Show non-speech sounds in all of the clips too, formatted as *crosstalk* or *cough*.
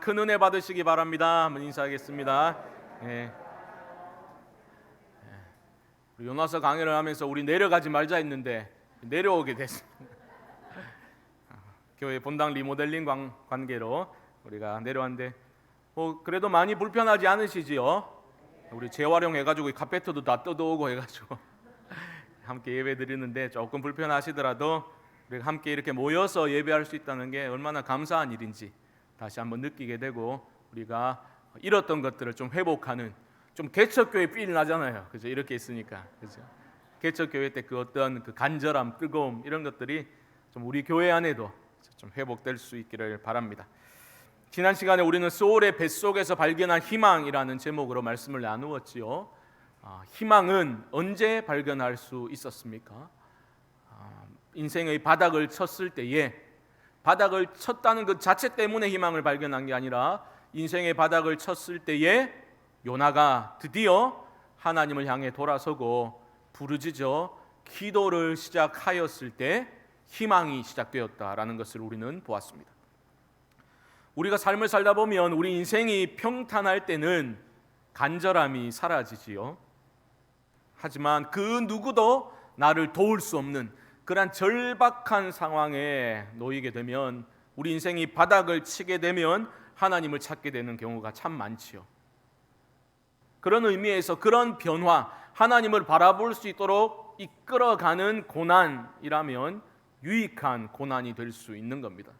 큰 은혜 받으시기 바랍니다. 한번 인사하겠습니다. 예. 예. 요나서 강의를 하면서 우리 내려가지 말자 했는데 내려오게 됐습니다. *laughs* 교회 본당 리모델링 관, 관계로 우리가 내려왔는데 뭐 그래도 많이 불편하지 않으시지요? 우리 재활용 해 가지고 이 카페트도 다 뜯어오고 해 가지고 *laughs* 함께 예배 드리는데 조금 불편하시더라도 우리가 함께 이렇게 모여서 예배할 수 있다는 게 얼마나 감사한 일인지 다시 한번 느끼게 되고 우리가 잃었던 것들을 좀 회복하는 좀 개척교회 필 나잖아요. 그죠? 이렇게 있으니까. 그죠? 개척교회 때 그 어떤 그 간절함, 뜨거움 이런 것들이 좀 우리 교회 안에도 좀 회복될 수 있기를 바랍니다. 지난 시간에 우리는 소울의 뱃속에서 발견한 희망이라는 제목으로 말씀을 나누었지요. 아, 희망은 언제 발견할 수 있었습니까? 아, 인생의 바닥을 쳤을 때에 바닥을 쳤다는 그 자체 때문에 희망을 발견한 게 아니라 인생의 바닥을 쳤을 때에 요나가 드디어 하나님을 향해 돌아서고 부르짖어 기도를 시작하였을 때 희망이 시작되었다라는 것을 우리는 보았습니다. 우리가 삶을 살다 보면 우리 인생이 평탄할 때는 간절함이 사라지지요. 하지만 그 누구도 나를 도울 수 없는 그러한 절박한 상황에 놓이게 되면 우리 인생이 바닥을 치게 되면 하나님을 찾게 되는 경우가 참 많지요. 그런 의미에서 그런 변화, 하나님을 바라볼 수 있도록 이끌어가는 고난이라면 유익한 고난이 될 수 있는 겁니다.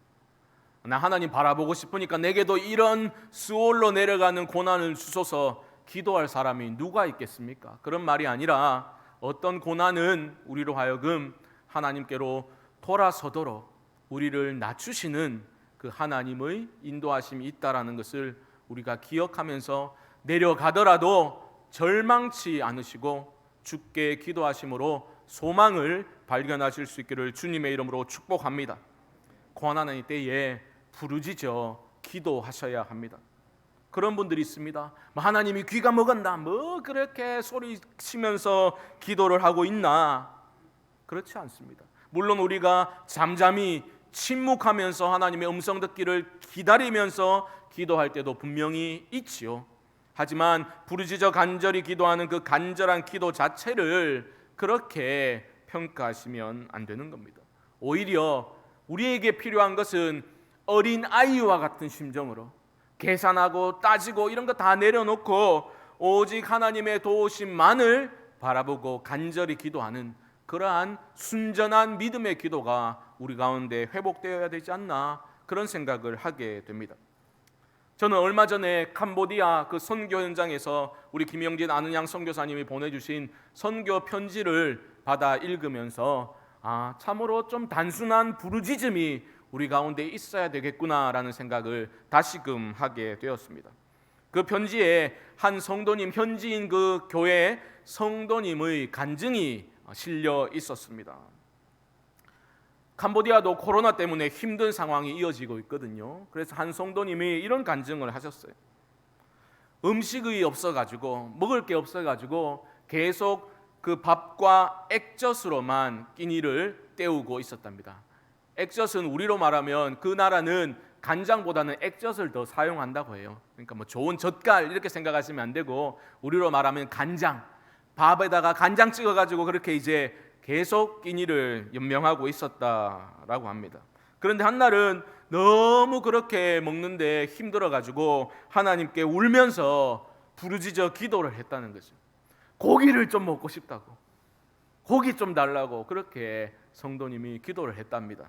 나 하나님 바라보고 싶으니까 내게도 이런 수월로 내려가는 고난을 주소서 기도할 사람이 누가 있겠습니까? 그런 말이 아니라 어떤 고난은 우리로 하여금 하나님께로 돌아서도록 우리를 낮추시는 그 하나님의 인도하심이 있다라는 것을 우리가 기억하면서 내려가더라도 절망치 않으시고 주께 기도하심으로 소망을 발견하실 수 있기를 주님의 이름으로 축복합니다. 고난의 때에 부르짖어 기도하셔야 합니다. 그런 분들이 있습니다. 뭐 하나님이 귀가 먹었나? 뭐 그렇게 소리치면서 기도를 하고 있나? 그렇지 않습니다. 물론 우리가 잠잠히 침묵하면서 하나님의 음성 듣기를 기다리면서 기도할 때도 분명히 있지요. 하지만 부르짖어 간절히 기도하는 그 간절한 기도 자체를 그렇게 평가하시면 안 되는 겁니다. 오히려 우리에게 필요한 것은 어린 아이와 같은 심정으로 계산하고 따지고 이런 거 다 내려놓고 오직 하나님의 도우심만을 바라보고 간절히 기도하는 그러한 순전한 믿음의 기도가 우리 가운데 회복되어야 되지 않나 그런 생각을 하게 됩니다. 저는 얼마 전에 캄보디아 그 선교 현장에서 우리 김영진 아는 양 선교사님이 보내주신 선교 편지를 받아 읽으면서 아 참으로 좀 단순한 부르짖음이 우리 가운데 있어야 되겠구나라는 생각을 다시금 하게 되었습니다. 그 편지에 한 성도님 현지인 그 교회 성도님의 간증이 실려 있었습니다. 캄보디아도 코로나 때문에 힘든 상황이 이어지고 있거든요. 그래서 한 성도님이 이런 간증을 하셨어요. 음식이 없어가지고 먹을 게 없어가지고 계속 그 밥과 액젓으로만 끼니를 때우고 있었답니다. 액젓은 우리로 말하면 그 나라는 간장보다는 액젓을 더 사용한다고 해요. 그러니까 뭐 좋은 젓갈 이렇게 생각하시면 안 되고 우리로 말하면 간장 밥에다가 간장 찍어 가지고 그렇게 이제 계속 끼니를 연명하고 있었다라고 합니다. 그런데 한날은 너무 그렇게 먹는데 힘들어 가지고 하나님께 울면서 부르짖어 기도를 했다는 거죠. 고기를 좀 먹고 싶다고, 고기 좀 달라고 그렇게 성도님이 기도를 했답니다.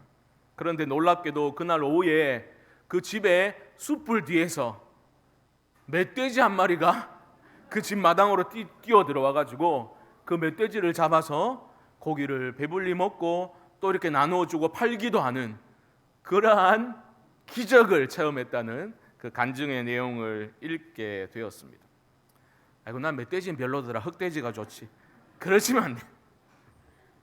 그런데 놀랍게도 그날 오후에 그 집에 숯불 뒤에서 멧돼지 한 마리가 그 집 마당으로 뛰, 뛰어 들어와 가지고 그 멧돼지를 잡아서 고기를 배불리 먹고 또 이렇게 나누어 주고 팔기도 하는 그러한 기적을 체험했다는 그 간증의 내용을 읽게 되었습니다. 아이고 난 멧돼지는 별로더라. 흑돼지가 좋지. 돼. *laughs*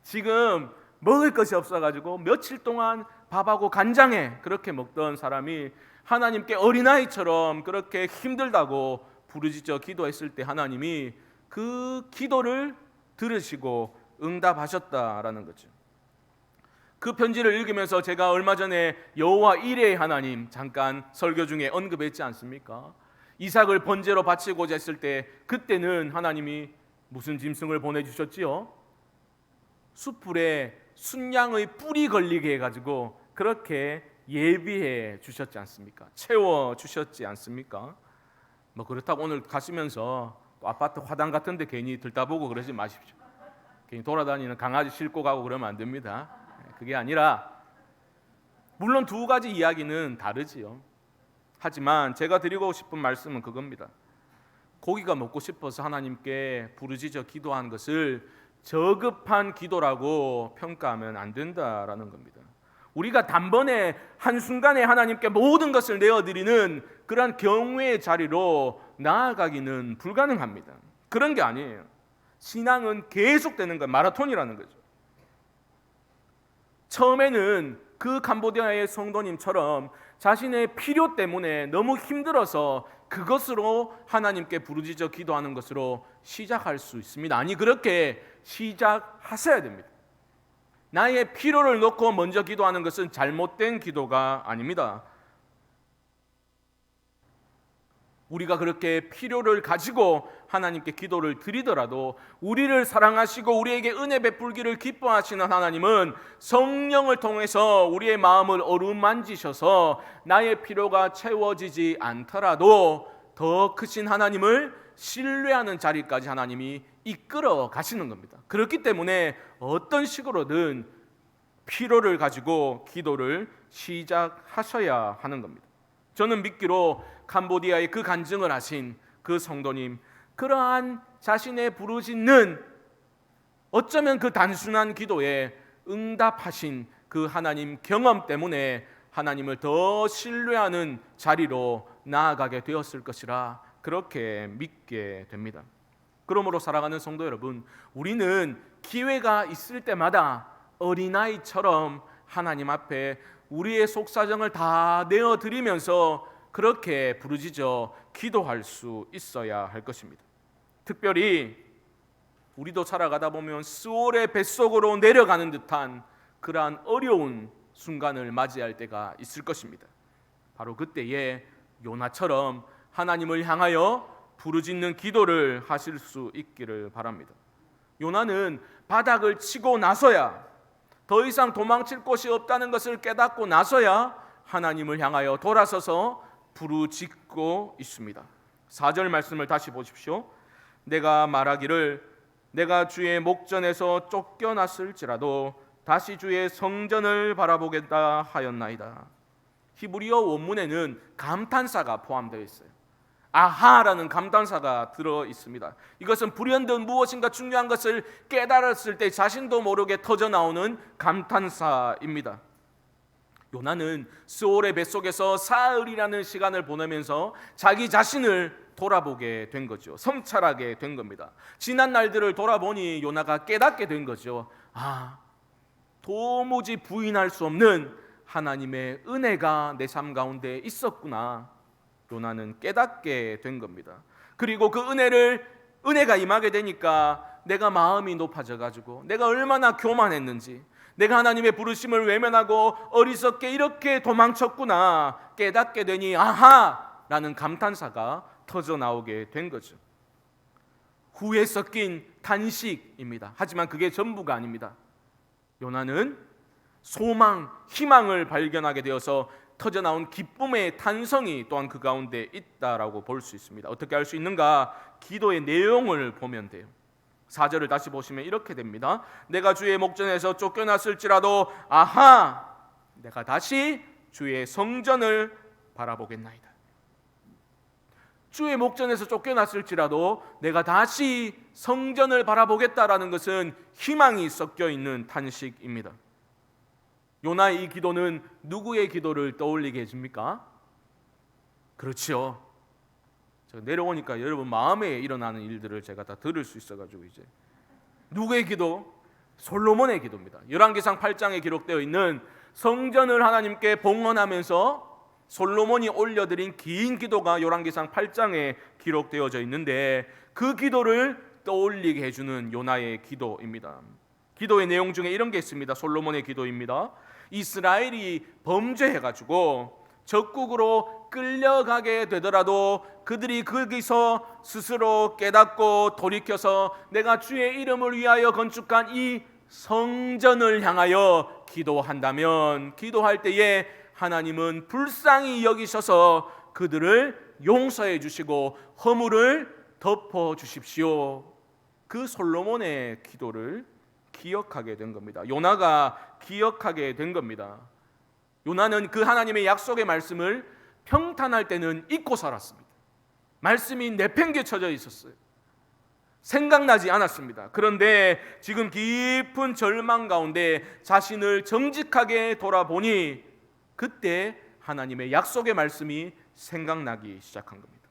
지금 먹을 것이 없어가지고 며칠 동안 밥하고 간장에 그렇게 먹던 사람이 하나님께 어린아이처럼 그렇게 힘들다고 부르짖어 기도했을 때 하나님이 그 기도를 들으시고 응답하셨다라는 거죠. 그 편지를 읽으면서 제가 얼마 전에 여호와 이레의 하나님 잠깐 설교 중에 언급했지 않습니까? 이삭을 번제로 바치고자 했을 때 그때는 하나님이 무슨 짐승을 보내 주셨지요? 숯불에 순양의 뿔이 걸리게 해 가지고 그렇게 예비해 주셨지 않습니까? 채워 주셨지 않습니까? 뭐 그렇다고 오늘 가시면서 또 아파트 화단 같은데 괜히 들다보고 그러지 마십시오. 괜히 돌아다니는 강아지 싣고 가고 그러면 안 됩니다. 그게 아니라 물론 두 가지 이야기는 다르지요. 하지만 제가 드리고 싶은 말씀은 그겁니다. 고기가 먹고 싶어서 하나님께 부르짖어 기도한 것을 저급한 기도라고 평가하면 안 된다라는 겁니다. 우리가 단번에 한순간에 하나님께 모든 것을 내어드리는 그러한 경외의 자리로 나아가기는 불가능합니다. 그런 게 아니에요. 신앙은 계속되는 거 마라톤이라는 거죠. 처음에는 그 캄보디아의 성도님처럼 자신의 필요 때문에 너무 힘들어서 그것으로 하나님께 부르짖어 기도하는 것으로 시작할 수 있습니다. 아니 그렇게 시작하셔야 됩니다. 나의 필요를 놓고 먼저 기도하는 것은 잘못된 기도가 아닙니다. 우리가 그렇게 필요를 가지고 하나님께 기도를 드리더라도 우리를 사랑하시고 우리에게 은혜 베풀기를 기뻐하시는 하나님은 성령을 통해서 우리의 마음을 어루만지셔서 나의 필요가 채워지지 않더라도 더 크신 하나님을 신뢰하는 자리까지 하나님이 이끌어 가시는 겁니다. 그렇기 때문에 어떤 식으로든 필요를 가지고 기도를 시작하셔야 하는 겁니다. 저는 믿기로 캄보디아의 그 간증을 하신 그 성도님 그러한 자신의 부르짖는 어쩌면 그 단순한 기도에 응답하신 그 하나님 경험 때문에 하나님을 더 신뢰하는 자리로 나아가게 되었을 것이라 그렇게 믿게 됩니다. 그러므로 살아가는 성도 여러분, 우리는 기회가 있을 때마다 어린아이처럼 하나님 앞에 우리의 속사정을 다 내어 드리면서 그렇게 부르짖어 기도할 수 있어야 할 것입니다. 특별히 우리도 살아가다 보면 스올의 뱃속으로 내려가는 듯한 그러한 어려운 순간을 맞이할 때가 있을 것입니다. 바로 그때에 요나처럼 하나님을 향하여 부르짖는 기도를 하실 수 있기를 바랍니다. 요나는 바닥을 치고 나서야 더 이상 도망칠 곳이 없다는 것을 깨닫고 나서야 하나님을 향하여 돌아서서 부르짖고 있습니다. 4절 말씀을 다시 보십시오. 내가 말하기를 내가 주의 목전에서 쫓겨났을지라도 다시 주의 성전을 바라보겠다 하였나이다. 히브리어 원문에는 감탄사가 포함되어 있어요. 아하라는 감탄사가 들어 있습니다. 이것은 불현듯 무엇인가 중요한 것을 깨달았을 때 자신도 모르게 터져 나오는 감탄사입니다. 요나는 스올의 뱃속에서 사흘이라는 시간을 보내면서 자기 자신을 돌아보게 된 거죠. 성찰하게 된 겁니다. 지난 날들을 돌아보니 요나가 깨닫게 된 거죠. 아, 도무지 부인할 수 없는 하나님의 은혜가 내 삶 가운데 있었구나. 요나는 깨닫게 된 겁니다. 그리고 그 은혜를 은혜가 임하게 되니까 내가 마음이 높아져 가지고 내가 얼마나 교만했는지 내가 하나님의 부르심을 외면하고 어리석게 이렇게 도망쳤구나 깨닫게 되니 아하 라는 감탄사가 터져 나오게 된 거죠. 후에 섞인 탄식입니다. 하지만 그게 전부가 아닙니다. 요나는 소망, 희망을 발견하게 되어서 터져 나온 기쁨의 탄성이 또한 그 가운데 있다라고 볼 수 있습니다. 어떻게 할수 있는가? 기도의 내용을 보면 돼요. 4절을 다시 보시면 이렇게 됩니다. 내가 주의 목전에서 쫓겨났을지라도 아하 내가 다시 주의 성전을 바라보겠나이다. 주의 목전에서 쫓겨났을지라도 내가 다시 성전을 바라보겠다라는 것은 희망이 섞여 있는 탄식입니다. 요나의 이 기도는 누구의 기도를 떠올리게 해줍니까? 그렇지요. 제가 내려오니까 여러분 마음에 일어나는 일들을 제가 다 들을 수 있어가지고 이제 누구의 기도? 솔로몬의 기도입니다. 열왕기상 8장에 기록되어 있는 성전을 하나님께 봉헌하면서 솔로몬이 올려드린 긴 기도가 열왕기상 8장에 기록되어져 있는데 그 기도를 떠올리게 해주는 요나의 기도입니다. 기도의 내용 중에 이런 게 있습니다. 솔로몬의 기도입니다. 이스라엘이 범죄해 가지고 적국으로 끌려가게 되더라도 그들이 거기서 스스로 깨닫고 돌이켜서 내가 주의 이름을 위하여 건축한 이 성전을 향하여 기도한다면 기도할 때에 하나님은 불쌍히 여기셔서 그들을 용서해 주시고 허물을 덮어 주십시오. 그 솔로몬의 기도를 기억하게 된 겁니다. 요나가 기억하게 된 겁니다. 요나는 그 하나님의 약속의 말씀을 평탄할 때는 잊고 살았습니다. 말씀이 내팽개쳐져 있었어요. 생각나지 않았습니다. 그런데 지금 깊은 절망 가운데 자신을 정직하게 돌아보니 그때 하나님의 약속의 말씀이 생각나기 시작한 겁니다.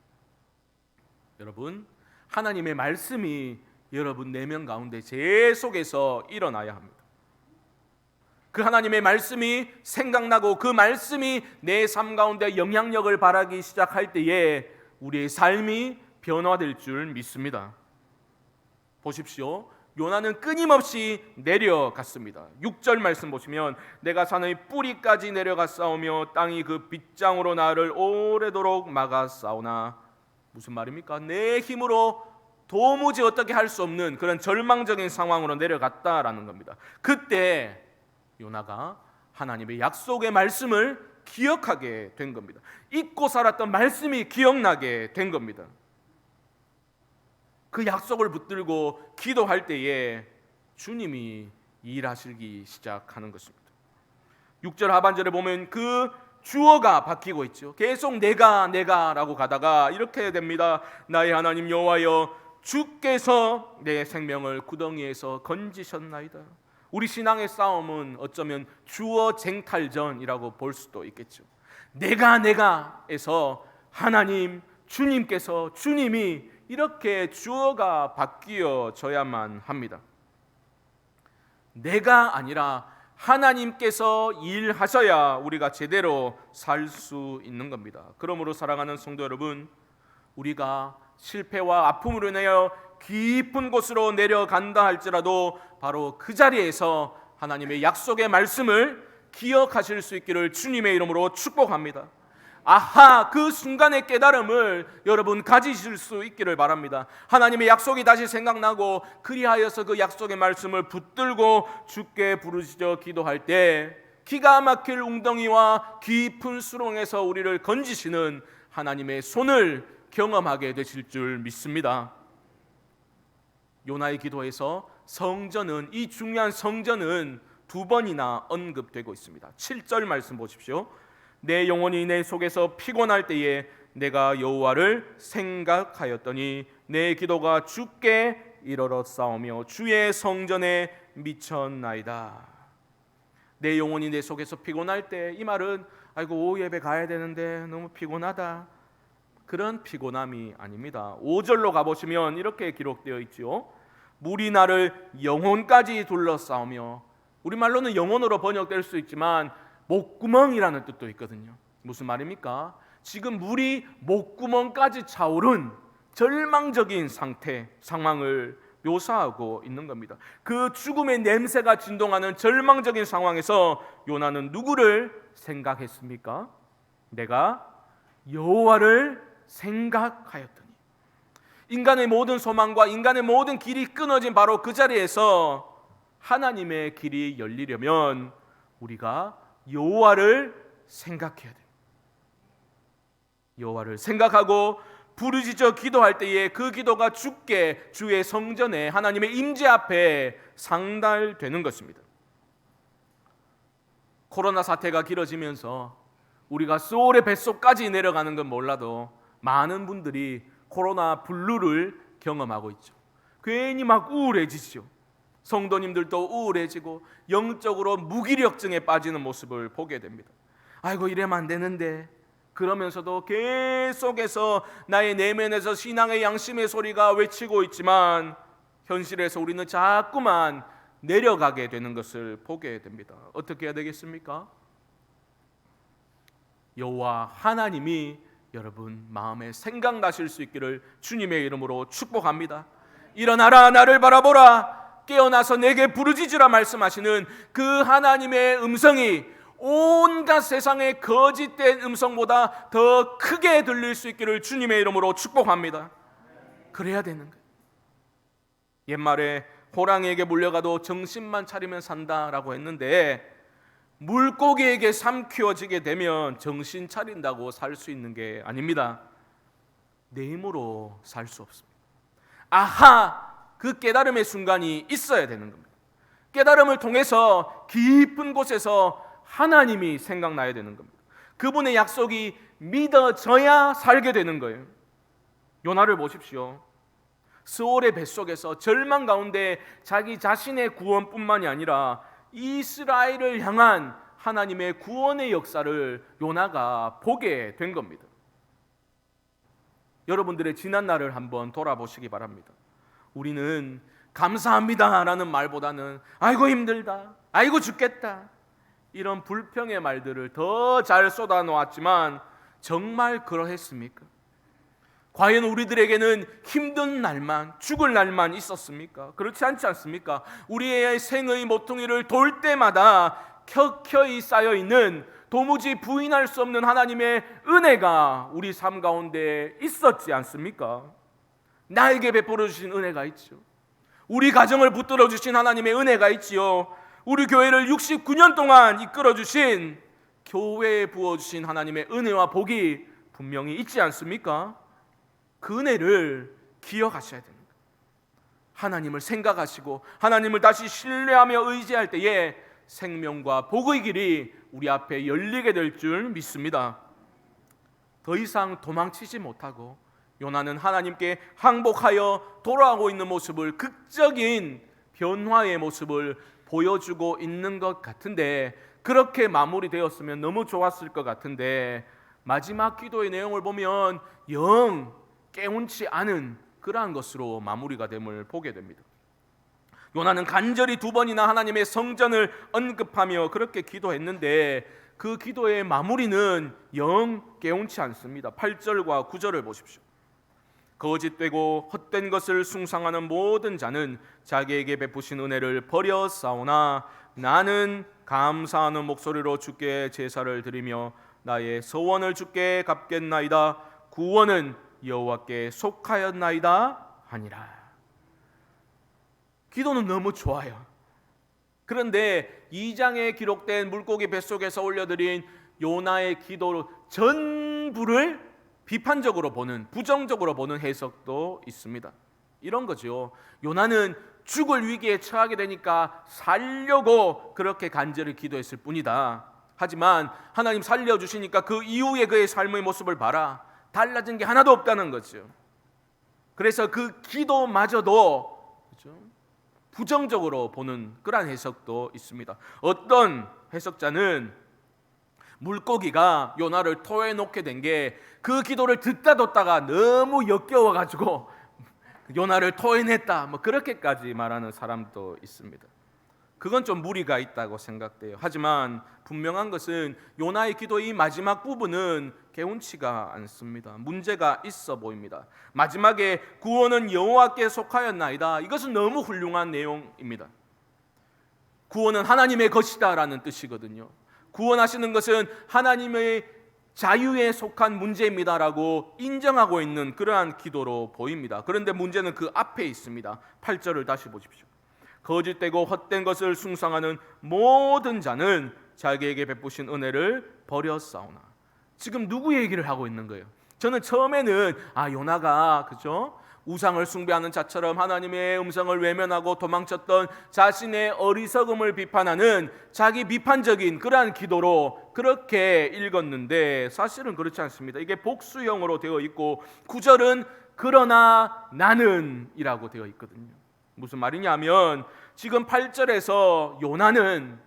여러분, 하나님의 말씀이 여러분 내면 가운데 제 속에서 일어나야 합니다. 그 하나님의 말씀이 생각나고 그 말씀이 내 삶 가운데 영향력을 발하기 시작할 때에 우리의 삶이 변화될 줄 믿습니다. 보십시오. 요나는 끊임없이 내려갔습니다. 6절 말씀 보시면 내가 산의 뿌리까지 내려갔사오며 땅이 그 빗장으로 나를 오래도록 막았사오나 무슨 말입니까? 내 힘으로 도무지 어떻게 할 수 없는 그런 절망적인 상황으로 내려갔다라는 겁니다. 그때 요나가 하나님의 약속의 말씀을 기억하게 된 겁니다. 잊고 살았던 말씀이 기억나게 된 겁니다. 그 약속을 붙들고 기도할 때에 주님이 일하시기 시작하는 것입니다. 6절 하반절에 보면 그 주어가 바뀌고 있죠. 계속 내가 내가라고 가다가 이렇게 됩니다. 나의 하나님 여호와여 주께서 내 생명을 구덩이에서 건지셨나이다. 우리 신앙의 싸움은 어쩌면 주어 쟁탈전이라고 볼 수도 있겠죠. 내가 내가에서 하나님 주님께서 주님이 이렇게 주어가 바뀌어져야만 합니다. 내가 아니라 하나님께서 일하셔야 우리가 제대로 살 수 있는 겁니다. 그러므로 사랑하는 성도 여러분, 우리가 실패와 아픔으로 인하여 깊은 곳으로 내려간다 할지라도 바로 그 자리에서 하나님의 약속의 말씀을 기억하실 수 있기를 주님의 이름으로 축복합니다. 아하 그 순간의 깨달음을 여러분 가지실 수 있기를 바랍니다. 하나님의 약속이 다시 생각나고 그리하여서 그 약속의 말씀을 붙들고 주께 부르짖어 기도할 때 기가 막힐 웅덩이와 깊은 수렁에서 우리를 건지시는 하나님의 손을 경험하게 되실 줄 믿습니다. 요나의 기도에서 성전은 이 중요한 성전은 두 번이나 언급되고 있습니다. 7절 말씀 보십시오. 내 영혼이 내 속에서 피곤할 때에 내가 여호와를 생각하였더니 내 기도가 주께 이르러 싸우며 주의 성전에 미쳤나이다. 내 영혼이 내 속에서 피곤할 때 이 말은 아이고 예배 가야 되는데 너무 피곤하다. 그런 피곤함이 아닙니다. 5절로 가 보시면 이렇게 기록되어 있지요. 물이 나를 영혼까지 둘러싸우며 우리말로는 영혼으로 번역될 수 있지만 목구멍이라는 뜻도 있거든요. 무슨 말입니까? 지금 물이 목구멍까지 차오른 절망적인 상태, 상황을 묘사하고 있는 겁니다. 그 죽음의 냄새가 진동하는 절망적인 상황에서 요나는 누구를 생각했습니까? 내가 여호와를 생각하였더니 인간의 모든 소망과 인간의 모든 길이 끊어진 바로 그 자리에서 하나님의 길이 열리려면 우리가 여호와를 생각해야 돼. 여호와를 생각하고 부르짖어 기도할 때에 그 기도가 주께 주의 성전에 하나님의 임재 앞에 상달되는 것입니다. 코로나 사태가 길어지면서 우리가 소울의 뱃속까지 내려가는 건 몰라도 많은 분들이 코로나 블루를 경험하고 있죠. 괜히 막 우울해지죠. 성도님들도 우울해지고 영적으로 무기력증에 빠지는 모습을 보게 됩니다. 아이고 이래면 안 되는데 그러면서도 계속해서 나의 내면에서 신앙의 양심의 소리가 외치고 있지만 현실에서 우리는 자꾸만 내려가게 되는 것을 보게 됩니다. 어떻게 해야 되겠습니까? 여호와 하나님이 여러분 마음에 생각나실 수 있기를 주님의 이름으로 축복합니다. 일어나라 나를 바라보라 깨어나서 내게 부르짖으라 말씀하시는 그 하나님의 음성이 온갖 세상의 거짓된 음성보다 더 크게 들릴 수 있기를 주님의 이름으로 축복합니다. 그래야 되는 거예요. 옛말에 호랑이에게 물려가도 정신만 차리면 산다라고 했는데 물고기에게 삼키워지게 되면 정신 차린다고 살 수 있는 게 아닙니다. 내 힘으로 살 수 없습니다. 아하! 그 깨달음의 순간이 있어야 되는 겁니다. 깨달음을 통해서 깊은 곳에서 하나님이 생각나야 되는 겁니다. 그분의 약속이 믿어져야 살게 되는 거예요. 요나를 보십시오. 스올의 뱃속에서 절망 가운데 자기 자신의 구원뿐만이 아니라 이스라엘을 향한 하나님의 구원의 역사를 요나가 보게 된 겁니다. 여러분들의 지난 날을 한번 돌아보시기 바랍니다. 우리는 감사합니다라는 말보다는 아이고 힘들다, 아이고 죽겠다 이런 불평의 말들을 더 잘 쏟아 놓았지만 정말 그러했습니까? 과연 우리들에게는 힘든 날만 죽을 날만 있었습니까? 그렇지 않지 않습니까? 우리의 생의 모퉁이를 돌 때마다 켜켜이 쌓여 있는 도무지 부인할 수 없는 하나님의 은혜가 우리 삶 가운데 있었지 않습니까? 나에게 베풀어 주신 은혜가 있죠. 우리 가정을 붙들어 주신 하나님의 은혜가 있지요. 우리 교회를 69년 동안 이끌어 주신 교회에 부어 주신 하나님의 은혜와 복이 분명히 있지 않습니까? 그 은혜를 기억하셔야 됩니다. 하나님을 생각하시고 하나님을 다시 신뢰하며 의지할 때에 생명과 복의 길이 우리 앞에 열리게 될 줄 믿습니다. 더 이상 도망치지 못하고 요나는 하나님께 항복하여 돌아오고 있는 모습을 극적인 변화의 모습을 보여주고 있는 것 같은데 그렇게 마무리되었으면 너무 좋았을 것 같은데 마지막 기도의 내용을 보면 영 깨운치 않은 그러한 것으로 마무리가 됨을 보게 됩니다. 요나는 간절히 두 번이나 하나님의 성전을 언급하며 그렇게 기도했는데 그 기도의 마무리는 영 깨운치 않습니다. 8절과 9절을 보십시오. 거짓되고 헛된 것을 숭상하는 모든 자는 자기에게 베푸신 은혜를 버려 싸우나 나는 감사하는 목소리로 주께 제사를 드리며 나의 소원을 주께 갚겠나이다 구원은 여호와께 속하였나이다 하니라 기도는 너무 좋아요 그런데 2장에 기록된 물고기 뱃속에서 올려드린 요나의 기도 전부를 비판적으로 보는 부정적으로 보는 해석도 있습니다. 이런 거죠. 요나는 죽을 위기에 처하게 되니까 살려고 그렇게 간절히 기도했을 뿐이다. 하지만 하나님 살려 주시니까 그 이후에 그의 삶의 모습을 봐라. 달라진 게 하나도 없다는 거죠. 그래서 그 기도마저도? 부정적으로 보는 그러한 해석도 있습니다. 어떤 해석자는 물고기가 요나를 토해 놓게 된 게 그 기도를 듣다 뒀다가 너무 역겨워 가지고 *laughs* 요나를 토해냈다 뭐 그렇게까지 말하는 사람도 있습니다. 그건 좀 무리가 있다고 생각돼요. 하지만 분명한 것은 요나의 기도의 마지막 부분은 개운치가 않습니다. 문제가 있어 보입니다. 마지막에 구원은 여호와께 속하였나이다. 이것은 너무 훌륭한 내용입니다. 구원은 하나님의 것이다라는 뜻이거든요. 구원하시는 것은 하나님의 자유에 속한 문제입니다라고 인정하고 있는 그러한 기도로 보입니다. 그런데 문제는 그 앞에 있습니다. 8절을 다시 보십시오. 거짓되고 헛된 것을 숭상하는 모든 자는 자기에게 베푸신 은혜를 버렸사오나. 지금 누구 얘기를 하고 있는 거예요? 저는 처음에는 아 요나가 그죠? 우상을 숭배하는 자처럼 하나님의 음성을 외면하고 도망쳤던 자신의 어리석음을 비판하는 자기 비판적인 그러한 기도로 그렇게 읽었는데 사실은 그렇지 않습니다. 이게 복수형으로 되어 있고 구절은 그러나 나는이라고 되어 있거든요. 무슨 말이냐면 지금 8절에서 요나는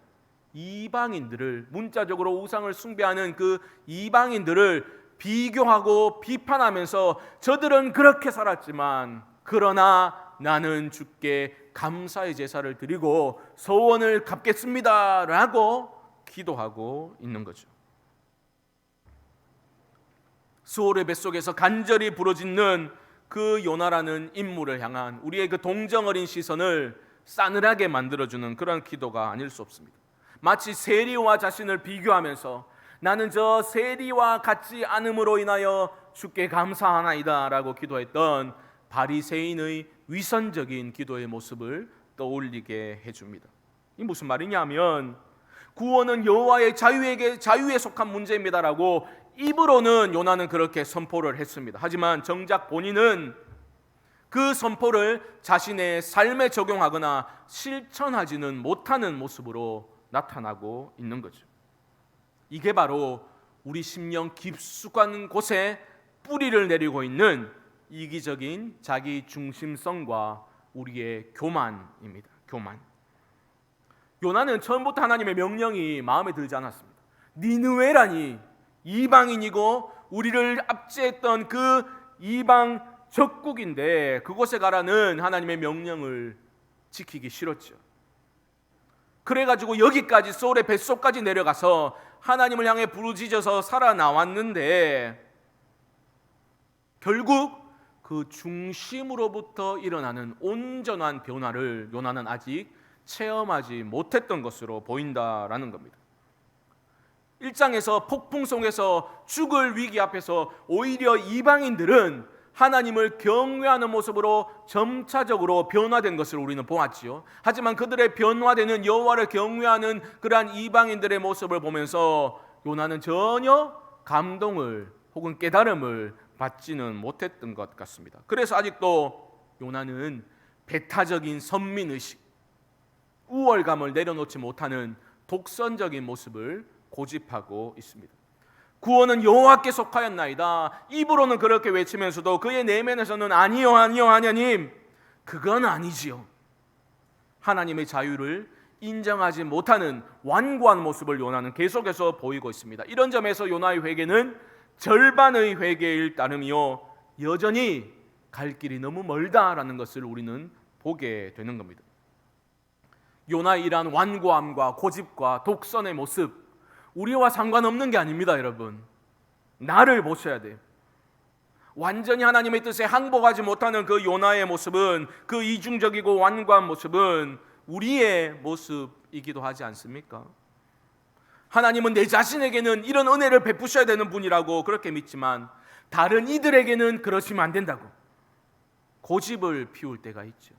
이방인들을 문자적으로 우상을 숭배하는 그 이방인들을 비교하고 비판하면서 저들은 그렇게 살았지만 그러나 나는 주께 감사의 제사를 드리고 소원을 갚겠습니다라고 기도하고 있는 거죠. 수월의 뱃속에서 간절히 부러짓는 그 요나라는 인물을 향한 우리의 그 동정 어린 시선을 싸늘하게 만들어주는 그런 기도가 아닐 수 없습니다. 마치 세리와 자신을 비교하면서 나는 저 세리와 같지 않음으로 인하여 주께 감사하나이다라고 기도했던 바리새인의 위선적인 기도의 모습을 떠올리게 해줍니다. 이 무슨 말이냐면 구원은 여호와의 자유에게 자유에 속한 문제입니다라고 입으로는 요나는 그렇게 선포를 했습니다. 하지만 정작 본인은 그 선포를 자신의 삶에 적용하거나 실천하지는 못하는 모습으로 나타나고 있는 거죠. 이게 바로 우리 심령 깊숙한 곳에 뿌리를 내리고 있는 이기적인 자기 중심성과 우리의 교만입니다. 교만. 요나는 처음부터 하나님의 명령이 마음에 들지 않았습니다. 니느웨라니 이방인이고 우리를 압제했던 그 이방 적국인데 그곳에 가라는 하나님의 명령을 지키기 싫었죠. 그래가지고 여기까지 소울의 뱃속까지 내려가서 하나님을 향해 부르짖어서 살아 나왔는데 결국 그 중심으로부터 일어나는 온전한 변화를 요나는 아직 체험하지 못했던 것으로 보인다라는 겁니다. 1장에서 폭풍 속에서 죽을 위기 앞에서 오히려 이방인들은 하나님을 경외하는 모습으로 점차적으로 변화된 것을 우리는 보았지요. 하지만 그들의 변화되는 여호와를 경외하는 그러한 이방인들의 모습을 보면서 요나는 전혀 감동을 혹은 깨달음을 받지는 못했던 것 같습니다. 그래서 아직도 요나는 배타적인 선민 의식, 우월감을 내려놓지 못하는 독선적인 모습을 고집하고 있습니다. 구원은 여호와께 속하였나이다. 입으로는 그렇게 외치면서도 그의 내면에서는 아니요 아니요 하나님 그건 아니지요. 하나님의 자유를 인정하지 못하는 완고한 모습을 요나는 계속해서 보이고 있습니다. 이런 점에서 요나의 회개는 절반의 회개일 따름이요 여전히 갈 길이 너무 멀다라는 것을 우리는 보게 되는 겁니다. 요나의 이러한 완고함과 고집과 독선의 모습 우리와 상관없는 게 아닙니다, 여러분. 나를 보셔야 돼요. 완전히 하나님의 뜻에 항복하지 못하는 그 요나의 모습은 그 이중적이고 완고한 모습은 우리의 모습이기도 하지 않습니까? 하나님은 내 자신에게는 이런 은혜를 베푸셔야 되는 분이라고 그렇게 믿지만 다른 이들에게는 그러시면 안 된다고 고집을 피울 때가 있죠.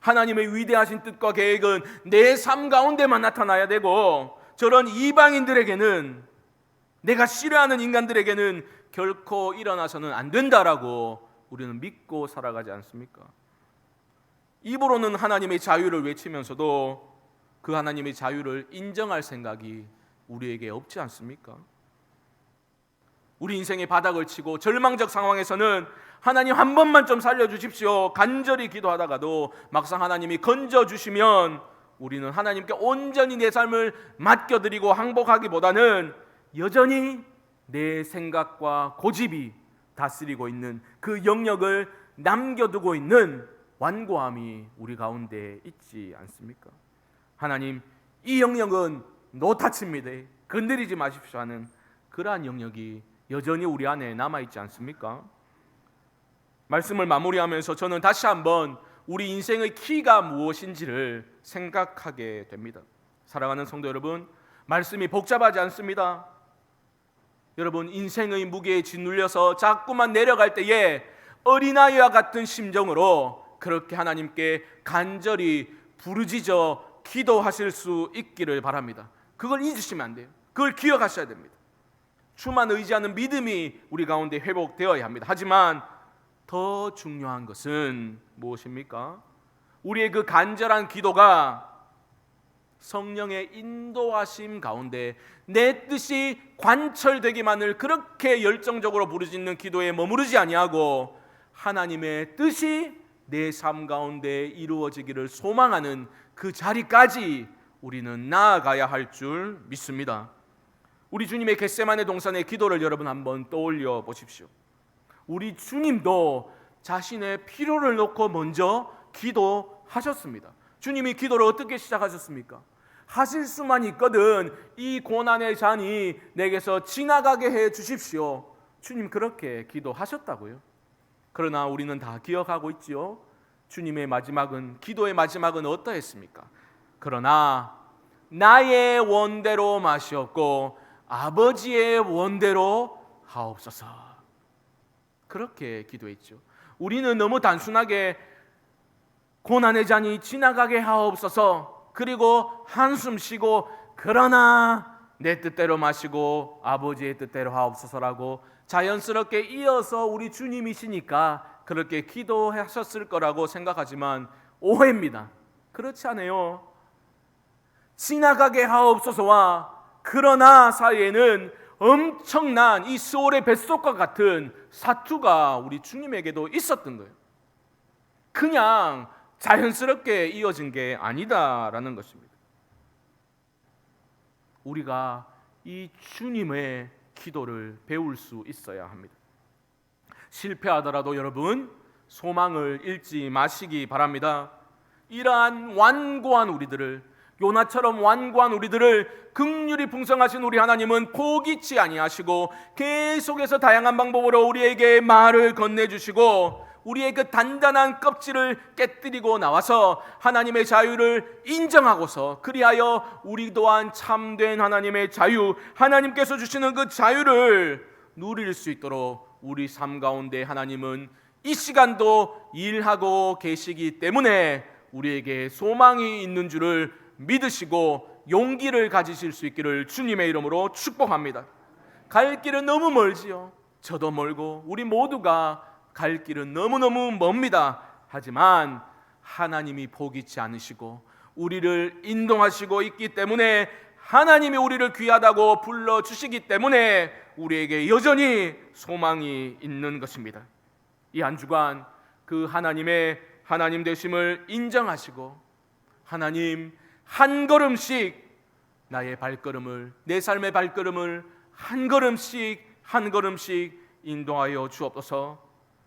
하나님의 위대하신 뜻과 계획은 내 삶 가운데만 나타나야 되고 저런 이방인들에게는 내가 싫어하는 인간들에게는 결코 일어나서는 안 된다라고 우리는 믿고 살아가지 않습니까? 입으로는 하나님의 자유를 외치면서도 그 하나님의 자유를 인정할 생각이 우리에게 없지 않습니까? 우리 인생의 바닥을 치고 절망적 상황에서는 하나님 한 번만 좀 살려주십시오. 간절히 기도하다가도 막상 하나님이 건져주시면 우리는 하나님께 온전히 내 삶을 맡겨드리고 항복하기보다는 여전히 내 생각과 고집이 다스리고 있는 그 영역을 남겨두고 있는 완고함이 우리 가운데 있지 않습니까? 하나님, 이 영역은 노타치입니다. 건드리지 마십시오 하는 그러한 영역이 여전히 우리 안에 남아 있지 않습니까? 말씀을 마무리하면서 저는 다시 한번 우리 인생의 키가 무엇인지를 생각하게 됩니다. 사랑하는 성도 여러분, 말씀이 복잡하지 않습니다. 여러분 인생의 무게에 짓눌려서 자꾸만 내려갈 때에 어린아이와 같은 심정으로 그렇게 하나님께 간절히 부르짖어 기도하실 수 있기를 바랍니다. 그걸 잊으시면 안 돼요. 그걸 기억하셔야 됩니다. 주만 의지하는 믿음이 우리 가운데 회복되어야 합니다. 하지만 더 중요한 것은 무엇입니까? 우리의 그 간절한 기도가 성령의 인도하심 가운데 내 뜻이 관철되기만을 그렇게 열정적으로 부르짖는 기도에 머무르지 아니하고 하나님의 뜻이 내 삶 가운데 이루어지기를 소망하는 그 자리까지 우리는 나아가야 할 줄 믿습니다. 우리 주님의 겟세만의 동산의 기도를 여러분 한번 떠올려 보십시오. 우리 주님도 자신의 필요를 놓고 먼저 기도하셨습니다. 주님이 기도를 어떻게 시작하셨습니까? 하실 수만 있거든 이 고난의 잔이 내게서 지나가게 해 주십시오. 주님 그렇게 기도하셨다고요. 그러나 우리는 다 기억하고 있지요. 주님의 마지막은 기도의 마지막은 어떠했습니까? 그러나 나의 원대로 마시옵고 아버지의 원대로 하옵소서. 그렇게 기도했죠. 우리는 너무 단순하게 고난의 잔이 지나가게 하옵소서. 그리고 한숨 쉬고 그러나 내 뜻대로 마시고 아버지의 뜻대로 하옵소서라고 자연스럽게 이어서 우리 주님이시니까 그렇게 기도하셨을 거라고 생각하지만 오해입니다. 그렇지 않아요. 지나가게 하옵소서와 그러나 사이에는 엄청난 이 스올의 뱃속과 같은 사투가 우리 주님에게도 있었던 거예요. 그냥 자연스럽게 이어진 게 아니다라는 것입니다. 우리가 이 주님의 기도를 배울 수 있어야 합니다. 실패하더라도 여러분 소망을 잃지 마시기 바랍니다. 이러한 완고한 우리들을 요나처럼 완고한 우리들을 극률이 풍성하신 우리 하나님은 포기치 아니하시고 계속해서 다양한 방법으로 우리에게 말을 건네주시고 우리의 그 단단한 껍질을 깨뜨리고 나와서 하나님의 자유를 인정하고서 그리하여 우리 또한 참된 하나님의 자유 하나님께서 주시는 그 자유를 누릴 수 있도록 우리 삶 가운데 하나님은 이 시간도 일하고 계시기 때문에 우리에게 소망이 있는 줄을 믿으시고 용기를 가지실 수 있기를 주님의 이름으로 축복합니다. 갈 길은 너무 멀지요. 저도 멀고 우리 모두가 갈 길은 너무너무 멉니다. 하지만 하나님이 포기치 않으시고 우리를 인도하시고 있기 때문에 하나님이 우리를 귀하다고 불러 주시기 때문에 우리에게 여전히 소망이 있는 것입니다. 이 한 주간 그 하나님의 하나님 되심을 인정하시고 하나님 한 걸음씩 나의 발걸음을 내 삶의 발걸음을 한 걸음씩 한 걸음씩 인도하여 주옵소서.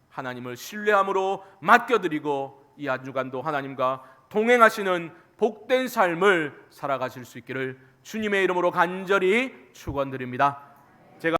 하나님을 신뢰함으로 맡겨드리고 이한 주간도 하나님과 동행하시는 복된 삶을 살아가실 수 있기를 주님의 이름으로 간절히 축원드립니다.